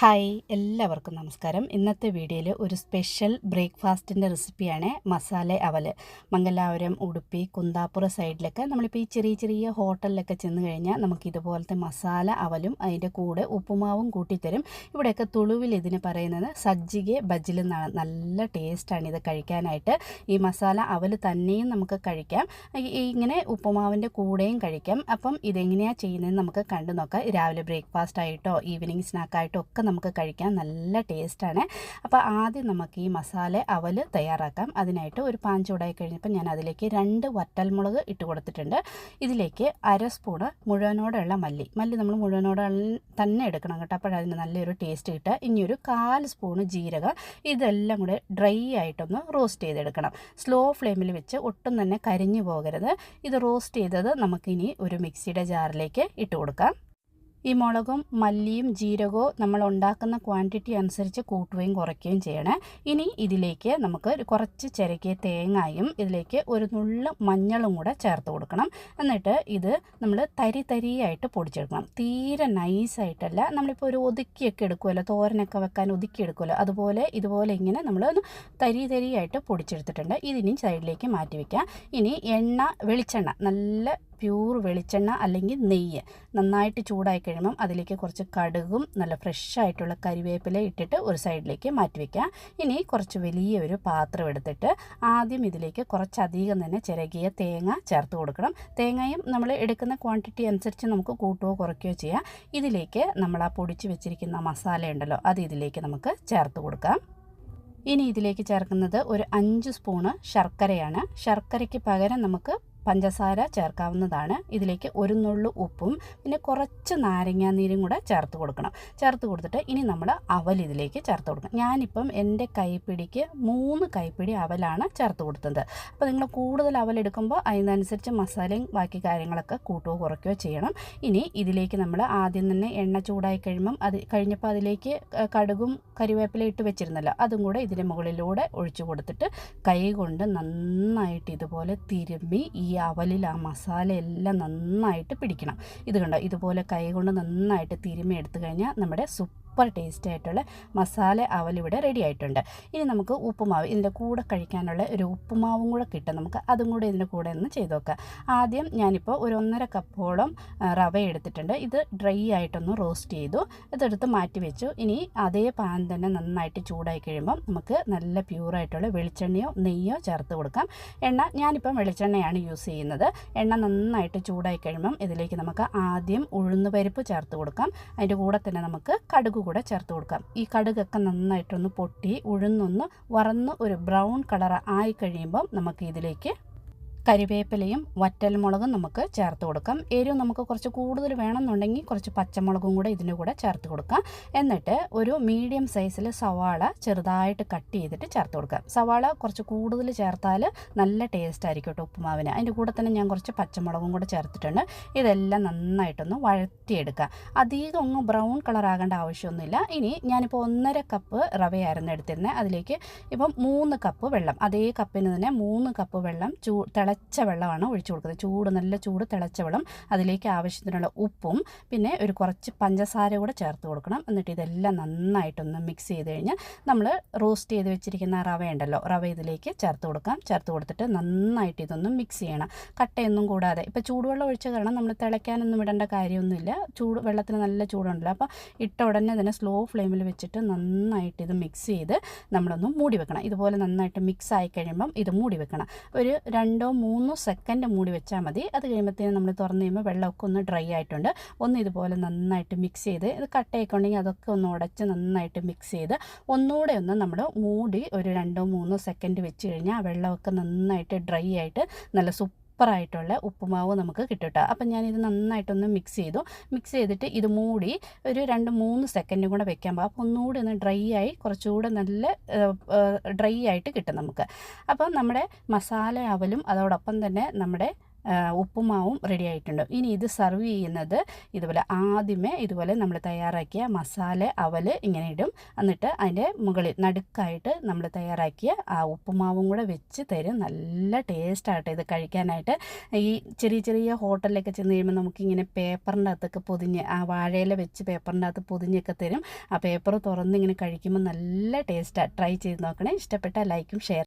Hi എല്ലാവർക്കും നമസ്കാരം. ഇന്നത്തെ വീഡിയോയിൽ ഒരു സ്പെഷ്യൽ ബ്രേക്ക്ഫാസ്റ്റിന്റെ റെസിപ്പിയാണ് മസാല അവൽ മംഗലാപുരം ഉടുപ്പി കുന്താപ്പുറ സൈഡിലൊക്കെ നമ്മളിപ്പോൾ ഈ ചെറിയ ചെറിയ ഹോട്ടലിലൊക്കെ ചെന്ന് കഴിഞ്ഞാൽ നമുക്ക് ഇതുപോലത്തെ മസാല അവലും അതിന്റെ കൂടെ ഉപ്പുമാവും കൂട്ടിത്തരും. ഇവിടെയൊക്കെ തുളുവിൽ ഇതിന് പറയുന്നത് സജ്ജിക ബജിൽ എന്നാണ്. നല്ല ടേസ്റ്റാണ് ഇത് കഴിക്കാനായിട്ട്. ഈ മസാല അവൽ തന്നെയും നമുക്ക് കഴിക്കാം. ഇങ്ങനെ ഉപ്പുമാവിന്റെ കൂടെയും കഴിക്കാം. അപ്പം ഇതെങ്ങനെയാണ് ചെയ്യുന്നതെന്ന് നമുക്ക് കണ്ടു നോക്കാം രാവിലെ ബ്രേക്ക്ഫാസ്റ്റ് ആയിട്ടോ ഈവനിങ് സ്നാക്കായിട്ടോ ഒക്കെ നമുക്ക് കഴിക്കാൻ നല്ല ടേസ്റ്റാണ്. അപ്പോൾ ആദ്യം നമുക്ക് ഈ മസാല അവൽ തയ്യാറാക്കാം. അതിനായിട്ട് ഒരു പാൻ ചൂടായി കഴിഞ്ഞപ്പോൾ ഞാൻ അതിലേക്ക് രണ്ട് വറ്റൽമുളക് ഇട്ട് കൊടുത്തിട്ടുണ്ട്. ഇതിലേക്ക് അര സ്പൂണ് മുഴുവനോടെയുള്ള മല്ലി. മല്ലി നമ്മൾ മുഴുവനോടെ തന്നെ എടുക്കണം കേട്ടോ. അപ്പോഴതിന് നല്ലൊരു ടേസ്റ്റ് കിട്ടുക. ഇനി ഒരു കാൽ സ്പൂണ് ജീരകം. ഇതെല്ലാം കൂടെ ഡ്രൈ ആയിട്ടൊന്ന് റോസ്റ്റ് ചെയ്തെടുക്കണം. സ്ലോ ഫ്ലെയിമിൽ വെച്ച് ഒട്ടും തന്നെ കരിഞ്ഞു പോകരുത്. ഇത് റോസ്റ്റ് ചെയ്തത് നമുക്കിനി ഒരു മിക്സിയുടെ ജാറിലേക്ക് ഇട്ട് കൊടുക്കാം. ഈ മുളകും മല്ലിയും ജീരകവും നമ്മൾ ഉണ്ടാക്കുന്ന ക്വാണ്ടിറ്റി അനുസരിച്ച് കൂട്ടുകയും കുറയ്ക്കുകയും ചെയ്യണം. ഇനി ഇതിലേക്ക് നമുക്ക് കുറച്ച് ചിരകിയ തേങ്ങായും ഇതിലേക്ക് ഒരു നുള്ള മഞ്ഞളും കൂടെ ചേർത്ത് കൊടുക്കണം. എന്നിട്ട് ഇത് നമ്മൾ തരി തരിയായിട്ട് പൊടിച്ചെടുക്കണം. തീരെ നൈസായിട്ടല്ല നമ്മളിപ്പോൾ ഒരു ഒതുക്കിയൊക്കെ എടുക്കുമല്ലോ തോരനൊക്കെ വെക്കാൻ ഒതുക്കി എടുക്കുമല്ലോ അതുപോലെ ഇതുപോലെ ഇങ്ങനെ നമ്മൾ തരി തരിയായിട്ട് പൊടിച്ചെടുത്തിട്ടുണ്ട്. ഇതിനി സൈഡിലേക്ക് മാറ്റി വയ്ക്കാം ഇനി എണ്ണ വെളിച്ചെണ്ണ നല്ല പ്യൂർ വെളിച്ചെണ്ണ അല്ലെങ്കിൽ നെയ്യ് നന്നായിട്ട് ചൂടായി കഴിയുമ്പം അതിലേക്ക് കുറച്ച് കടുകും നല്ല ഫ്രഷ് ആയിട്ടുള്ള കരിവേപ്പില ഇട്ടിട്ട് ഒരു സൈഡിലേക്ക് മാറ്റി വയ്ക്കാം ഇനി കുറച്ച് വലിയ ഒരു പാത്രം എടുത്തിട്ട് ആദ്യം ഇതിലേക്ക് കുറച്ചധികം തന്നെ ചിരകിയ തേങ്ങ ചേർത്ത് കൊടുക്കണം. തേങ്ങയും നമ്മൾ എടുക്കുന്ന ക്വാണ്ടിറ്റി അനുസരിച്ച് നമുക്ക് കൂട്ടുകയോ കുറയ്ക്കുകയോ ചെയ്യാം. ഇതിലേക്ക് നമ്മൾ ആ പൊടിച്ച് വെച്ചിരിക്കുന്ന മസാല ഉണ്ടല്ലോ അത് ഇതിലേക്ക് നമുക്ക് ചേർത്ത് കൊടുക്കാം. ഇനി ഇതിലേക്ക് ചേർക്കുന്നത് ഒരു അഞ്ച് സ്പൂണ് ശർക്കരയാണ്. ശർക്കരയ്ക്ക് പകരം നമുക്ക് പഞ്ചസാര ചേർക്കാവുന്നതാണ്. ഇതിലേക്ക് ഒരു നുള്ളു ഉപ്പും പിന്നെ കുറച്ച് നാരങ്ങാനീരും കൂടെ ചേർത്ത് കൊടുക്കണം. ചേർത്ത് കൊടുത്തിട്ട് ഇനി നമ്മൾ അവൽ ഇതിലേക്ക് ചേർത്ത് കൊടുക്കണം. ഞാനിപ്പം എന്റെ കൈപ്പിടിക്ക് മൂന്ന് കൈപ്പിടി അവലാണ് ചേർത്ത് കൊടുത്തത്. അപ്പോൾ നിങ്ങൾ കൂടുതൽ അവൽ എടുക്കുമ്പോൾ അതിനനുസരിച്ച് മസാലയും ബാക്കി കാര്യങ്ങളൊക്കെ കൂട്ടുകയോ കുറയ്ക്കുകയോ ചെയ്യണം. ഇനി ഇതിലേക്ക് നമ്മൾ ആദ്യം തന്നെ എണ്ണ ചൂടായി കഴിയുമ്പം അത് കഴിഞ്ഞപ്പോൾ അതിലേക്ക് കടുകും കരിവേപ്പില ഇട്ട് വെച്ചിരുന്നല്ലോ അതും കൂടെ ഇതിന്റെ മുകളിലൂടെ ഒഴിച്ചു കൊടുത്തിട്ട് കൈ കൊണ്ട് നന്നായിട്ട് ഇതുപോലെ തിരുമ്മി ഈ അവലിൽ ആ മസാല എല്ലാം നന്നായിട്ട് പിടിക്കണം. ഇത് കണ്ടോ? ഇതുപോലെ കൈ കൊണ്ട് നന്നായിട്ട് തിരുമ്മി എടുത്തു കഴിഞ്ഞാൽ നമ്മുടെ സൂപ്പർ ടേസ്റ്റ് ആയിട്ടുള്ള മസാല അവലിവിടെ റെഡി ആയിട്ടുണ്ട്. ഇനി നമുക്ക് ഉപ്പുമാവ് ഇതിന്റെ കൂടെ കഴിക്കാനുള്ള ഒരു ഉപ്പുമാവും കൂടെ കിട്ടും. നമുക്ക് അതും കൂടെ ഇതിന്റെ കൂടെ ഒന്ന് ചെയ്ത് നോക്കാം. ആദ്യം ഞാനിപ്പോൾ ഒരു ഒന്നര കപ്പോളം റവ എടുത്തിട്ടുണ്ട്. ഇത് ഡ്രൈ ആയിട്ടൊന്ന് റോസ്റ്റ് ചെയ്തു. ഇതെടുത്ത് മാറ്റി വെച്ചു. ഇനി അതേ പാൻ തന്നെ നന്നായിട്ട് ചൂടായി കഴിയുമ്പം നമുക്ക് നല്ല പ്യൂറായിട്ടുള്ള വെളിച്ചെണ്ണയോ നെയ്യോ ചേർത്ത് കൊടുക്കാം. എണ്ണ ഞാനിപ്പം വെളിച്ചെണ്ണയാണ് യൂസ് ചെയ്യുന്നത്. എണ്ണ നന്നായിട്ട് ചൂടായി കഴിയുമ്പം ഇതിലേക്ക് നമുക്ക് ആദ്യം ഉഴുന്ന് പരിപ്പ് ചേർത്ത് കൊടുക്കാം. അതിന്റെ കൂടെ തന്നെ നമുക്ക് കടുക് കൂടെ ചേർത്ത് കൊടുക്കാം. ഈ കടുകൊക്കെ നന്നായിട്ടൊന്ന് പൊട്ടി ഉഴുന്നൊന്ന് വറന്ന് ഒരു ബ്രൗൺ കളർ ആയി കഴിയുമ്പം നമുക്ക് ഇതിലേക്ക് കരിവേപ്പിലയും വറ്റൽമുളകും നമുക്ക് ചേർത്ത് കൊടുക്കാം. എരിവ് നമുക്ക് കുറച്ച് കൂടുതൽ വേണമെന്നുണ്ടെങ്കിൽ കുറച്ച് പച്ചമുളകും കൂടെ ഇതിന്റെ കൂടെ ചേർത്ത് കൊടുക്കാം. എന്നിട്ട് ഒരു മീഡിയം സൈസിൽ സവാള ചെറുതായിട്ട് കട്ട് ചെയ്തിട്ട് ചേർത്ത് കൊടുക്കാം. സവാള കുറച്ച് കൂടുതൽ ചേർത്താൽ നല്ല ടേസ്റ്റ് ആയിരിക്കും കേട്ടോ ഉപ്പുമാവിന്. അതിന്റെ കൂടെ തന്നെ ഞാൻ കുറച്ച് പച്ചമുളകും കൂടെ ചേർത്തിട്ടുണ്ട്. ഇതെല്ലാം നന്നായിട്ടൊന്ന് വഴറ്റിയെടുക്കുക അധികം ഒന്നും ബ്രൗൺ കളർ ആകേണ്ട ആവശ്യമൊന്നുമില്ല. ഇനി ഞാനിപ്പോൾ ഒന്നര കപ്പ് റവയായിരുന്നു എടുത്തിരുന്നത്. അതിലേക്ക് ഇപ്പം മൂന്ന് കപ്പ് വെള്ളം. അതേ കപ്പിന് തന്നെ മൂന്ന് കപ്പ് വെള്ളം ചൂ തിളച്ച വെള്ളമാണ് ഒഴിച്ചു കൊടുക്കുന്നത്. ചൂട് നല്ല ചൂട് തിളച്ച വെള്ളം അതിലേക്ക് ആവശ്യത്തിനുള്ള ഉപ്പും പിന്നെ ഒരു കുറച്ച് പഞ്ചസാര കൂടെ ചേർത്ത് കൊടുക്കണം. എന്നിട്ട് ഇതെല്ലാം നന്നായിട്ടൊന്ന് മിക്സ് ചെയ്ത് കഴിഞ്ഞാൽ നമ്മൾ റോസ്റ്റ് ചെയ്ത് വെച്ചിരിക്കുന്ന റവ ഉണ്ടല്ലോ റവ ഇതിലേക്ക് ചേർത്ത് കൊടുക്കാം. ചേർത്ത് കൊടുത്തിട്ട് നന്നായിട്ട് ഇതൊന്ന് മിക്സ് ചെയ്യണം. കട്ടയൊന്നും കൂടാതെ. ഇപ്പോൾ ചൂടുവെള്ളം ഒഴിച്ച കാരണം നമ്മൾ തിളയ്ക്കാനൊന്നും ഇടേണ്ട കാര്യമൊന്നുമില്ല. ചൂട് വെള്ളത്തിന് നല്ല ചൂടുണ്ടല്ലോ. അപ്പോൾ ഇട്ട ഉടനെ തന്നെ സ്ലോ ഫ്ലെയിമിൽ വെച്ചിട്ട് നന്നായിട്ട് ഇത് മിക്സ് ചെയ്ത് നമ്മളൊന്ന് മൂടി വെക്കണം. ഇതുപോലെ നന്നായിട്ട് മിക്സ് ആയി കഴിയുമ്പം ഇത് മൂടി വെക്കണം. ഒരു രണ്ടോ മൂന്നോ സെക്കൻഡ് മൂടി വെച്ചാൽ മതി. അത് കഴിയുമ്പോഴത്തേനും നമ്മൾ തുറന്നു കഴിയുമ്പോൾ വെള്ളമൊക്കെ ഒന്ന് ഡ്രൈ ആയിട്ടുണ്ട്. ഒന്ന് ഇതുപോലെ നന്നായിട്ട് മിക്സ് ചെയ്ത് ഇത് കട്ടയൊക്കെ ഉണ്ടെങ്കിൽ അതൊക്കെ ഒന്ന് ഉടച്ച് നന്നായിട്ട് മിക്സ് ചെയ്ത് ഒന്നുകൂടെ ഒന്ന് നമ്മൾ മൂടി ഒരു രണ്ടോ മൂന്നോ സെക്കൻഡ് വെച്ച് കഴിഞ്ഞാൽ ആ വെള്ളമൊക്കെ നന്നായിട്ട് ഡ്രൈ ആയിട്ട് നല്ല സൂപ്പറായിട്ടുള്ള ഉപ്പുമാവ് നമുക്ക് കിട്ടും കേട്ടോ അപ്പം ഞാനിത് നന്നായിട്ടൊന്ന് മിക്സ് ചെയ്തു. മിക്സ് ചെയ്തിട്ട് ഇത് മൂടി ഒരു രണ്ട് മൂന്ന് സെക്കൻഡും കൂടെ വെക്കാൻ പോകാം അപ്പോൾ ഒന്നുകൂടി ഒന്ന് ഡ്രൈ ആയി കുറച്ചുകൂടെ നല്ല ഡ്രൈ ആയിട്ട് കിട്ടും നമുക്ക്. അപ്പം നമ്മുടെ മസാല അവലും അതോടൊപ്പം തന്നെ നമ്മുടെ ഉപ്പുമാവും റെഡി ആയിട്ടുണ്ട്. ഇനി ഇത് സെർവ് ചെയ്യുന്നത് ഇതുപോലെ ആദ്യമേ ഇതുപോലെ നമ്മൾ തയ്യാറാക്കിയ മസാല അവൽ ഇങ്ങനെ ഇടും. എന്നിട്ട് അതിന്റെ മുകളിൽ നടുക്കായിട്ട് നമ്മൾ തയ്യാറാക്കിയ ആ ഉപ്പുമാവും കൂടെ വെച്ച് തരും. നല്ല ടേസ്റ്റായിട്ട് ഇത് കഴിക്കാനായിട്ട്. ഈ ചെറിയ ചെറിയ ഹോട്ടലിലൊക്കെ ചെന്ന് കഴിയുമ്പോൾ നമുക്കിങ്ങനെ പേപ്പറിന്റെ അകത്തൊക്കെ പൊതിഞ്ഞ് ആ വാഴയില വെച്ച് പേപ്പറിന്റെ അകത്ത് പൊതിഞ്ഞൊക്കെ തരും. ആ പേപ്പർ തുറന്ന് ഇങ്ങനെ കഴിക്കുമ്പോൾ നല്ല ടേസ്റ്റാണ് ട്രൈ ചെയ്ത് നോക്കണേ. ഇഷ്ടപ്പെട്ട ലൈക്കും ഷെയർ